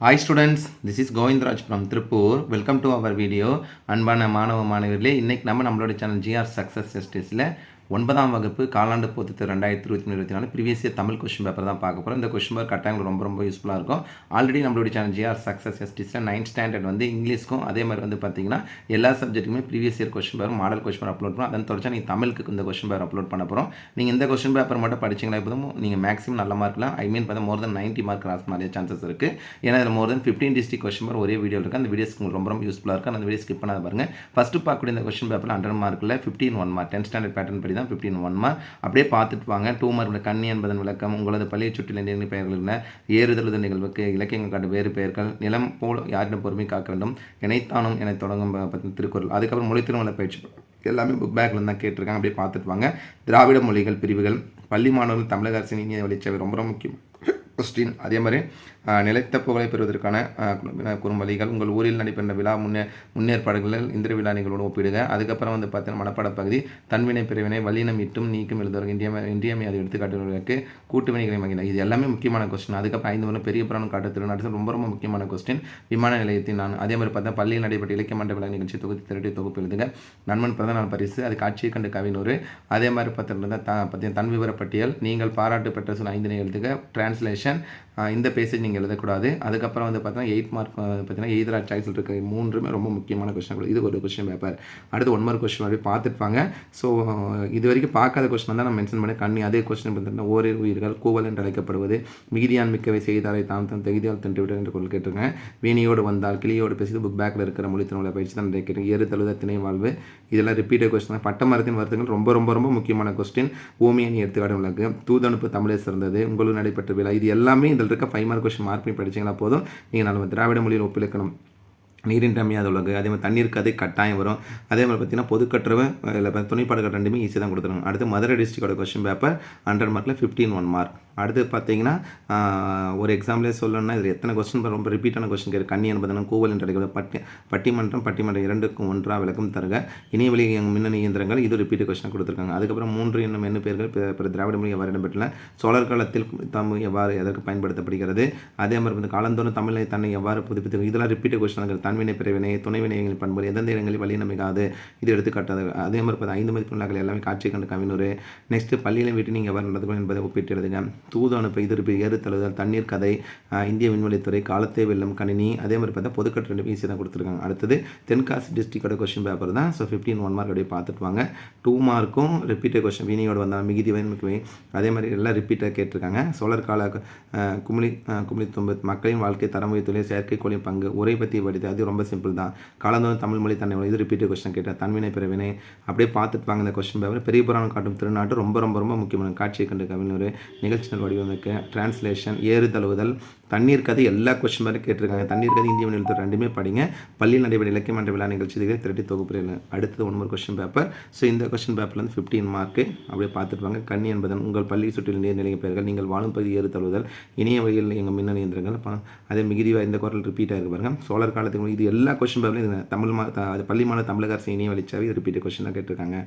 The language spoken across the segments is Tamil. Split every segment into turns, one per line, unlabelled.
Hi students this is Govindaraj from Tiruppur welcome to our video அன்பான மாணவ மாணவர்களே இன்றைக்கி நம்ம நம்மளோட சேனல் ஜிஆர் சக்ஸஸ் டெஸ்டிஸில் ஒன்பதாம் வகுப்பு காலாண்டு பொறுத்து ரெண்டாயிரத்தி இருபத்தி மூணு இருபத்தி நாலு previous year Tamil question paper தான் பார்க்க போகிறோம் இந்த கொஸ்டின் பேப்பர் கட்டாயம் ரொம்ப ரொம்ப யூஸ்ஃபுல்லாக இருக்கும். ஆல்ரெடி நம்மளுடைய சேனல் ஜிஆர் சக்ஸஸ் எஸ்டிஸில் நைன்த் ஸ்டாண்டர்ட் வந்து இங்கிலீஷ்க்கும் அதே மாதிரி வந்து பார்த்தீங்கன்னா எல்லா சப்ஜெக்ட்டுமே previous year question paper model question paper upload பண்ணுறோம் அதன் தொடர்ச்சி நீங்கள் தமிழுக்கு இந்த கொஸ்டின் பேப்பர் அப்லோட் பண்ண போகிறோம் நீங்கள் இந்த கொஸ்டின் பேப்பர் மட்டும் படிச்சிங்களா இப்போதும் நீங்கள் மேக்ஸிமம் நல்ல மார்க்லாம் ஐ மீன் பார்த்தா more than ninety mark cross நிறைய சான்சஸ் இருக்குது ஏன்னா இதில் more than fifteen district question paper ஒரே வீடியோ இருக்குது அந்த வீடியோஸ்க்கு உங்களுக்கு ரொம்ப ரொம்ப யூஸ்ஃபுல்லாக இருக்கும். அந்த வீடியோ ஸ்கிப் பண்ணாத பாருங்க. ஃபஸ்ட்டு பார்க்கக்கூடிய இந்த கொஸ்டின் பேப்பரில் ஹண்ட்ரட் மார்க்கில் fifteen one mark tenth standard pattern படி தான் ஃபிஃப்டின் ஒன் மார்க் அப்படியே பார்த்துட்டு வாங்க. டூ மார்க் கண்ணி என்பதன் விளக்கம் உங்களது பள்ளியை சுற்றில நிலை பெயர்கள் ஏறுதழுத நிகழ்வுக்கு இலக்கியங்கள் காட்டு வேறு பெயர்கள் நிலம் போல் யாரிடம் பொறுமை காக்க வேண்டும்? இணைத்தானும் என தொடங்கும் பற்றின திருக்குறள். அதுக்கப்புறம் மொழி திருமண பயிற்சி. எல்லாமே புக் பேக்கில் தான் கேட்டிருக்காங்க. அப்படியே பார்த்துட்டு வாங்க. திராவிட மொழிகள் பிரிவுகள். பள்ளி மாணவர்கள் தமிழக அரசின் இனிய வழிச்சவை ரொம்ப ரொம்ப முக்கியம். கொஸ்டின் அதே மாதிரி நிலைத்த புகழை பெறுவதற்கான அஹ், வழிகள். குறும்பலிகள் உங்கள் ஊரில் நடைபெற்ற விழா முன்னே முன்னேற்பாடுகளில் இந்திர விழா நிகழ்வோடு ஒப்பிடுக. அதுக்கப்புறம் வந்து பார்த்தீங்கன்னா மனப்பாட பகுதி. தன்வினை பிரிவினை வல்லினம் இட்டும் நீக்கும் எழுதுவார்கள் இந்திய இன்றியமை அதை எடுத்துக்காட்டுவதற்கு கூட்டு வினைகளை மகிழ இது எல்லாமே முக்கியமான கொஸ்டின் அதுக்கப்புறம் ஐந்து வரும் பெரிய புராணம் காட்டு திருநாட்டு ரொம்ப ரொம்ப முக்கியமான கொஸ்டின் விமான நிலையத்தின் நான் அதே மாதிரி பார்த்தா பள்ளியில் நடைபெற்ற இலக்கிய மன்ற விழா நிகழ்ச்சி தொகுதி திரட்டி தொகுப்பு எழுதுக. நண்பன் பிரதான பரிசு அது காட்சியை கண்டு கவினூறு அதே மாதிரி பார்த்தீங்கன்னா பார்த்தீங்கன்னா தன் விவர பட்டியல். நீங்கள் பாராட்டு பெற்ற சொன்ன ஐந்தினை எழுதுக. டிரான்ஸ்லேஷன் இந்த பேசேஜ் நீங்கள் எழுதக்கூடாது. அதுக்கப்புறம் வந்து பார்த்தீங்கன்னா எயிட் மார்க் பார்த்தீங்கன்னா எய்தரா சாய்ஸில் இருக்க மூன்றுமே ரொம்ப முக்கியமான கொஸ்டின் இது ஒரு கொஸ்டின் பேப்பர் அடுத்து ஒன் மார்க் கொஸ்டின் அப்படி பார்த்துருப்பாங்க. ஸோ இது வரைக்கும் பார்க்காத கொஸ்டின் தான் நான் மென்ஷன் பண்ணி கண்ணி அதே கொஸ்டின் பார்த்தீங்கன்னா ஓரிரு உயிர்கள் கூவல் என்று அழைக்கப்படுவது. மிகுதியான் மிக்கவை செய்தாரை தாம் தன் தகுதியால் தண்டு விட என்று கொள் கேட்டிருக்கேன். வீணியோடு வந்தால் கிளியோடு பேசி புக் பேக்கில் இருக்கிற மொழி திருமலை பயிற்சி தான் கேட்டிருக்கேன். ஏறு தழுத திணை வாழ்வு. இதெல்லாம் ரிப்பீட்டட் கொஸ்டின் பட்ட மரத்தின் வருத்தங்கள் ரொம்ப ரொம்ப ரொம்ப முக்கியமான கொஸ்டின் ஓமியன் எடுத்துக்காட்டு விளக்கு. தூதனுப்பு தமிழே சிறந்தது. உங்களுக்கு நடைபெற்ற விழா இது எல்லாமே இதில் இருக்க ஃபைவ் மார்க் கொஸ்டின் மார்க் பண்ணி படிச்சீங்களா போதும். நீங்கள் நம்ம திராவிட மொழியில் ஒப்பிலக்கணம். நீரின் உலகு. அதே மாதிரி தண்ணீர் கதை கட்டாயம் வரும். அதே மாதிரி பார்த்தீங்கன்னா பொதுக்கட்டுறவு இல்லை துணைப்பாடுகள் ரெண்டுமே ஈஸியாக தான் கொடுத்துருங்க அடுத்து மதுரை டிஸ்ட்ரிக்டோட கொஸ்டின் பேப்பர் ஹண்ட்ரட் மார்க்கில் ஃபிஃப்டின் ஒன் மார்க் அடுத்து பார்த்தீங்கன்னா ஒரு எக்ஸாம்பிளே சொல்லணும்னா இது எத்தனை கொஸ்டின் ரொம்ப ரிப்பீட்டான கொஸ்டின் கேட்கு கண்ணி என்பதன கூவல் என்று அழைக்கப்படும் பட்டி பட்டிமன்றம் பட்டிமன்றம் இரண்டுக்கும் ஒன்றாக விளக்கம் தருக. இணையவழி மின்னணு இயந்திரங்கள் இது ரிப்பீட் கொஸ்டின் கொடுத்துருக்காங்க. அதுக்கப்புறம் மூன்று என்னும் என்ன பேர்கள் பிற- திராவிட மொழி எவ்வாறு இடம்பெற்றன சோழர் காலத்தில் தமிழ் எவ்வாறு எதற்கு பயன்படுத்தப்படுகிறது? அதே மாதிரி வந்து காலந்தோறும் தமிழை தன்னை எவ்வாறு புதுப்பித்து இதெல்லாம் ரிப்பீட் கொஸ்டின் தன்வினை பிறவினை துணை வினைகளின் பண்பு எந்தெந்த இடங்களில் வழி நம்பிக்காது இது எடுத்துக்காட்டாது அதே மாதிரி பார்த்து ஐந்து மதிப்புள்ளாக்கள் எல்லாமே காட்சி கண்டு கவினூர் நெக்ஸ்ட் பள்ளியில வீட்டு நீங்கள் எவ்வாறு நடந்துக்கணும் என்பதை ஒப்பிட்டு எழுதுங்க. தூது அனுப்ப எதிர்ப்பு இருப்பு ஏறு தழுதல் தண்ணீர் கதை இந்திய விண்வெளித்துறை காலத்தை வெல்லும் கணினி அதே மாதிரி பார்த்தா பொதுக்கட்டு ரெண்டு ஈஸியாக தான் கொடுத்துருக்காங்க. அடுத்தது தென்காசி டிஸ்ட்ரிக்டோட கொஸ்டின் பேப்பர் தான். ஸோ ஃபிஃப்டீன் ஒன் மார்க் அப்படியே பார்த்துட்டு வாங்க. டூ மார்க்கும் ரிப்பீட்டட் கொஸ்டின் வினியோட வந்தால் மிகுதி மிகுவை அதே மாதிரி எல்லாம் ரிப்பீட்டாக கேட்டிருக்காங்க. சோழர் கால குமிழி குமிழி தும்பு மக்களின் வாழ்க்கை தரம் உயர்த்துள்ள செயற்கைக்கோளின் பங்கு உரை பற்றி படித்து அது ரொம்ப சிம்பிள் தான். காலந்தோறும் தமிழ் மொழி தன்னை இது ரிப்பீட்டு கொஸ்டின் கேட்டேன் தன்வினை பிறவினை. அப்படியே பார்த்துட்டு வாங்க இந்த கொஸ்டின் பேப்பர் பெரிய புராணம் காட்டும் திருநாட்டு ரொம்ப ரொம்ப ரொம்ப முக்கியமான காட்சியை கண்டு கவிஞர் நிகழ்ச்சிகள் வடிவமைக்க டிரான்ஸ்லேஷன் ஏறு தழுவுதல் தண்ணீர் கதை எல்லா கொஸ்டின் மாதிரி கேட்டிருக்காங்க. தண்ணீர் கதை இந்திய மொழியில் ரெண்டுமே படிங்க. பள்ளியில் நடைபெற இலக்கிய மன்ற விழா நிகழ்ச்சிகளை திரட்டி தொகுப்புறையில் அடுத்தது ஒன்பது கொஸ்டின் பேப்பர் ஸோ இந்த கொஸ்டின் பேப்பர்ல வந்து ஃபிஃப்டீன் மார்க்கு அப்படியே பார்த்துருப்பாங்க கண்ணி என்பதன் உங்கள் பள்ளி சுற்றில் நீர்நிலை பெயர்கள் நீங்கள் வாழும் பகுதி ஏறு தழுவுதல் இணைய வழியில் எங்கள் மின்னணு இயந்திரங்கள். அதே மிகுதி இந்த குரல் ரிப்பீட் ஆகிருக்கு பாருங்க. சோழர் காலத்துக்கு இது எல்லா கொஸ்டின் பேப்பர்லையும் இது தமிழ் மா அது பள்ளி மாநில தமிழக அரசு இணைய வழிச்சாவே இது ரிப்பீட் கொஸ்டின் கேட்டிருக்காங்க.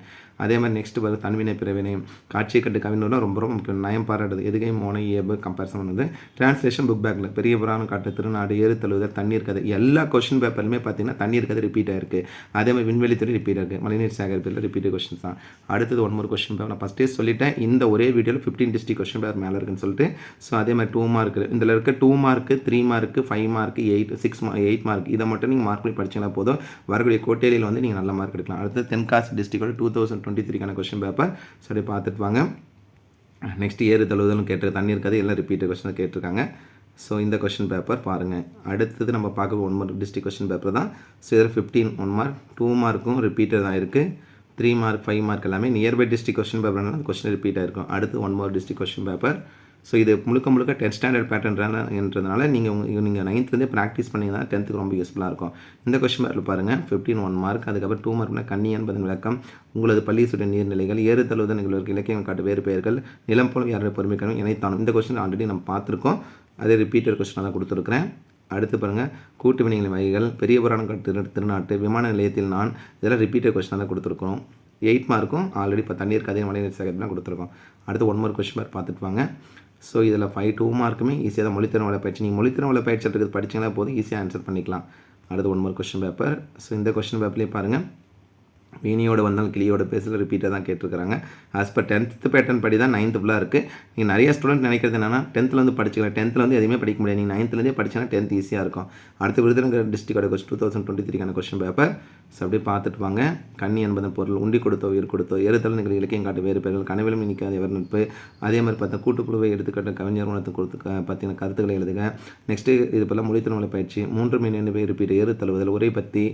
அதே மாதிரி நெக்ஸ்ட் வரும் தன்வினை பிறவினை காட்சியை கட்டு கவிஞர்லாம் ரொம்ப ரொம்ப முக்கியம். நயம் பாராட்டுது எதுகையும் மோனை ஏபு கம்பேரிசன் பண்ணுது. டிரான்ஸ்லேஷன் புக் பேக்கில் பெரிய புராணம் காட்டு திருநாடு ஏறு தழுவுதல் தண்ணீர் கதை எல்லா கொஸ்டின் பேப்பர்லையுமே பார்த்தீங்கன்னா தண்ணீர் கதை ரிப்பீட் ஆயிருக்கு. அதே மாதிரி விண்வெளித்துறை ரிப்பீட் ஆயிருக்கு. மழைநீர் சேகரிப்பில் ரிப்பீட் கொஷின்ஸ் தான். அடுத்தது ஒன் மோர் கொஷின் பேப்பர் நான் ஃபஸ்ட்டே சொல்லிட்டேன். இந்த ஒரே வீடியோவில் ஃபிஃப்டீன் டிஸ்ட்ரிக் கொஷின் பேப்பர் மேலே இருக்குன்னு சொல்லிட்டு. ஸோ அதே மாதிரி டூ மார்க் இதில் இருக்க two mark three mark five mark eight six mark eight mark இதை மட்டும் நீங்கள் மார்க் பண்ணி படிச்சீங்கன்னா போதும். வரக்கூடிய கோட்டேலியில் வந்து நீங்கள் நல்ல மார்க் எடுக்கலாம். அடுத்து தென்காசி டிஸ்ட்ரிக்டோட டூ தௌசண்ட் டுவெண்ட்டி த்ரீக்கான கொஷின் பேப்பர் சரி பார்த்துட்டு வாங்க. நெக்ஸ்ட் ஏறு தழுவுதலும் கேட்டு தண்ணி இருக்காது எல்லாம் ரிப்பீட் கொஸ்டின் கேட்டிருக்காங்க. ஸோ இந்த கொஸ்டின் பேப்பர் பாருங்கள் அடுத்தது நம்ம பார்க்க one mark district question paper தான். ஸோ இதில் ஃபிஃப்டீன் ஒன் மார்க் டூ மார்க்கும் ரிப்பீட்டர் தான் இருக்குது த்ரீ மார்க் ஃபைவ் மார்க் எல்லாமே நியர்பை டிஸ்ட்ரிக் கொஸ்டின் பேப்பர்னால அந்த கொஸ்டின் ரிப்பீட்டாக இருக்கும் அடுத்து one mark district question paper so இது முழுக்க முழுக்க டென்த் ஸ்டாண்டர்ட் பேட்டர்ன்றதுனால நீங்கள் உங்கள் நீங்கள் நைன்த்லேருந்தே ப்ராக்டிஸ் பண்ணிங்கன்னா டென்த்துக்கு ரொம்ப யூஸ்ஃபுல்லாக இருக்கும். இந்த கொஸ்டின் பேப்பர் பாருங்கள் ஃபிஃப்டீன் ஒன் மார்க் அதுக்கப்புறம் டூ மார்க்னா கண்ணி பதன் விளக்கம். உங்களது பள்ளி சுட்ட நீர்நிலைகள் ஏறு தழுவுதல் நிகழ்வுகள் இலக்கியம் காட்டு வேறு பெயர்கள் நிலம் போல் யாரோட பொறுமைக்கணும் இணைத்தானும். இந்த கொஸ்டின் ஆல்ரெடி நம்ம பார்த்துருக்கோம். அதே ரிப்பீட்டர் கொஸ்டினாக தான் கொடுத்துருக்குறேன். அடுத்து பாருங்கள் கூட்டு வினைகளின் வகைகள் பெரிய புராணம் திரு திருநாட்டு விமான நிலையத்தில் நான் இதெல்லாம் ரிப்பீட்டர் கொஸ்டினாக தான் கொடுத்துருக்கோம் எயிட் மார்க்கும் ஆல்ரெடி இப்போ தண்ணீர் கதை மலை சேகரிப்புலாம் கொடுத்துருக்கோம். அடுத்து ஒன் மார்க் கொஸ்டின் மார்க் பார்த்துட்டு வாங்க. ஸோ இதில் ஃபைவ் டூ மார்க்குமே ஈஸியாக தான் மொழித்திறன் வலை பயிற்சி. நீங்கள் மொழித்திறன் வலை பயிற்சி இருக்கிறது படிச்சிங்கன்னா போதும் ஈஸியாக ஆன்சர் பண்ணிக்கலாம். அடுத்து one mark question paper so இந்த கொஸ்டின் பேப்பர்லேயே பாருங்கள் வீணியோட வந்தால் கிளியோட பேசல ரிப்பீட்டாக தான் கேட்டிருக்காங்க ஆஸ் பர் டென்த்து பேட்டர்ன் படி தான் நைன்த்து ஃபுல்லாக இருக்குது நீங்கள் நிறைய ஸ்டூடெண்ட் நினைக்கிறது என்னென்னா டென்த்லேருந்து வந்து படிச்சுக்கலாம். டென்த்தில் வந்து எதுவுமே படிக்க முடியாது. நீங்கள் நைன்த்துலேருந்தே படிச்சா டென்த் ஈஸியாக இருக்கும். அடுத்த விருதுநகர் டிஸ்ட்ரிக்டோட கொஸ்டின் டூ தௌசண்ட் டுவெண்ட்டி த்ரீக்கான கொஸ்டின் பேப்பர் ஸோ அப்படியே பார்த்துட்டு வாங்க. கண்ணி என்பதன் பொருள் உண்டி கொடுத்தோ உயிர் கொடுத்தோ ஏறுதல் நிகழ் இலக்கியம் காட்டு வேறு பெயர்கள் கனவிலும் இனிக்காத எவர் நட்பு. அதே மாதிரி பார்த்தா கூட்டுக்குழுவை எடுத்துக்காட்டு கவிஞர் உணத்தை கொடுத்து பார்த்தீங்கன்னா கருத்துக்களை எழுதுக. நெக்ஸ்ட்டு இது போல் மொழித்திறமலை பயிற்சி மூன்று மீன் என்று பேர் ரிப்பீட் ஏறு தழுவுதல் உரை பற்றி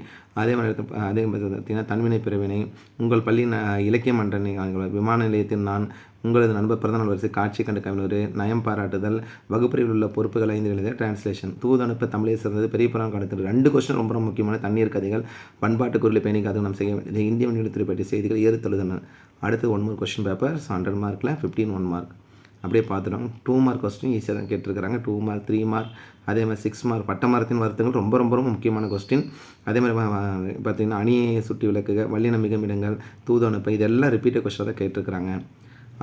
அதே மாதிரி அதே மாதிரி பார்த்தீங்கன்னா தன்வினை பிறவினை உங்கள் பள்ளியின் இலக்கிய மன்றனை விமான நிலையத்தில் நான் உங்களது நண்பர் பிறந்தநாள் வரிசை காட்சி கண்ட கவிஞர் நயம் பாராட்டுதல் வகுப்பறையில் உள்ள பொறுப்புகள் ஐந்து எழுத டிரான்ஸ்லேஷன் தூதனுப்பு தமிழை சிறந்தது. பெரிய புறம் கடத்தல் ரெண்டு கொஸ்டின் ரொம்ப ரொம்ப முக்கியமான தண்ணீர் கதைகள். பண்பாட்டு குரலை பேணி கதை நாம் செய்ய வேண்டியது. இந்திய மொழியில் பற்றிய செய்திகள் ஏறுத்தழுதல் அடுத்து one mark question paper hundred மார்க்கில் ஃபிஃப்டீன் ஒன் மார்க் அப்படியே பார்த்துட்டோம். டூ மார்க் கொஸ்டின் ஈஸியாக தான் கேட்டிருக்கிறாங்க. டூ மார்க் த்ரீ மார்க் அதே மாதிரி சிக்ஸ் மார்க் பட்ட மரத்தின் வருத்தங்கள் ரொம்ப ரொம்ப ரொம்ப முக்கியமான கொஸ்டின் அதே மாதிரி பார்த்தீங்கன்னா அணியை சுட்டி விளக்குக வல்லின மிகமிடங்கள் தூதனுப்பை இதெல்லாம் ரிப்பீட்டட் கொஸ்டின் தான் கேட்டிருக்கிறாங்க.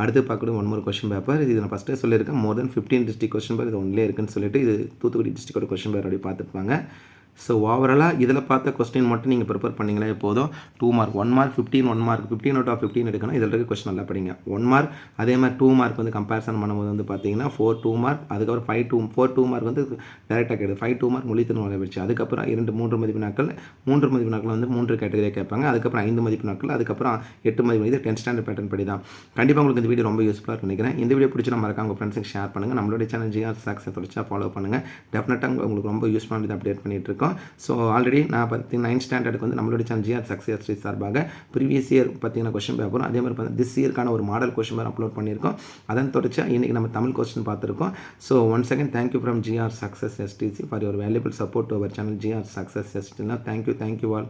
அடுத்து பார்க்கணும் ஒன் மோர் கொஸ்டின் பேப்பர் இது நான் ஃபஸ்ட்டே சொல்லியிருக்கேன். More than fifteen district question paper இது ஒன்லேயே இருக்குன்னு சொல்லிட்டு இது தூத்துக்குடி டிஸ்ட்ரிக்டோட கொஸ்டின் பேர் அப்படி பார்த்துப்பாங்க. ஸோ ஓவராலாக இதில் பார்த்த கொஸ்டின் மட்டும் நீங்கள் ப்ரிப்பேர் பண்ணிங்களே போதும். Two mark one mark fifteen one mark fifteen out of fifteen எடுக்கணும். இதில் இருக்க கொஸ்டின் நல்லா படிங்க. ஒன் மார்க் அதே மாதிரி டூ மார்க் வந்து கம்பேரிசன் பண்ணும்போது வந்து பார்த்தீங்கன்னா ஃபோர் டூ மார்க் அதுக்கப்புறம் five two four two mark வந்து டேரெக்டாக கேட்குது ஃபைவ் டூ மார்க் மொழித்திறன் வச்சு அதுக்கப்புறம் இரண்டு மூன்று மதிப்பு நாட்கள் மூன்று மதிப்பு நாட்கள் வந்து மூன்று கேட்டகரியாக கேட்பாங்க. அதுக்கப்புறம் ஐந்து மதிப்பு நாட்கள் அதுக்கப்புறம் எட்டு மதிப்பு இது டென்த் ஸ்டாண்டர்ட் பேட்டர்ன் படி தான். கண்டிப்பாக உங்களுக்கு இந்த வீடியோ ரொம்ப யூஸ்ஃபுல்லாக நினைக்கிறேன். இந்த வீடியோ பிடிச்சி நம்ம மறக்காம உங்கள் ஃப்ரெண்ட்ஸுக்கு ஷேர் பண்ணுங்கள் நம்மளுடைய சேனல் ஜிஆர் சாக்ஸை தொடர்ச்சியாக ஃபாலோ பண்ணுங்கள் டெஃபினட்டாக உங்களுக்கு ரொம்ப யூஸ்ஃபுல்லாக அப்டேட் பண்ணிட்டு இருக்கோம். ஸோ ஆல்ரெடி நான் பார்த்தீங்கன்னா நைன்த் ஸ்டாண்டர்டுக்கு வந்து நம்மளுடைய சேனல் ஜிஆர் சக்ஸஸ் ஸ்ரீ சார்பாக ப்ரீவியஸ் இயர் பார்த்தீங்கன்னா கொஸ்டின் பேப்பரும் அதே மாதிரி பார்த்தீங்கன்னா திஸ் இயர்க்கான ஒரு மாடல் கொஸ்டின் பேர் அப்லோட் பண்ணியிருக்கோம். அதன் தொடர்ச்சி இன்றைக்கி நம்ம தமிழ் கொஸ்டின் பார்த்துருக்கோம். So one second thank you from GR success STC for your valuable support to our channel GR success எஸ்டினா thank you thank you all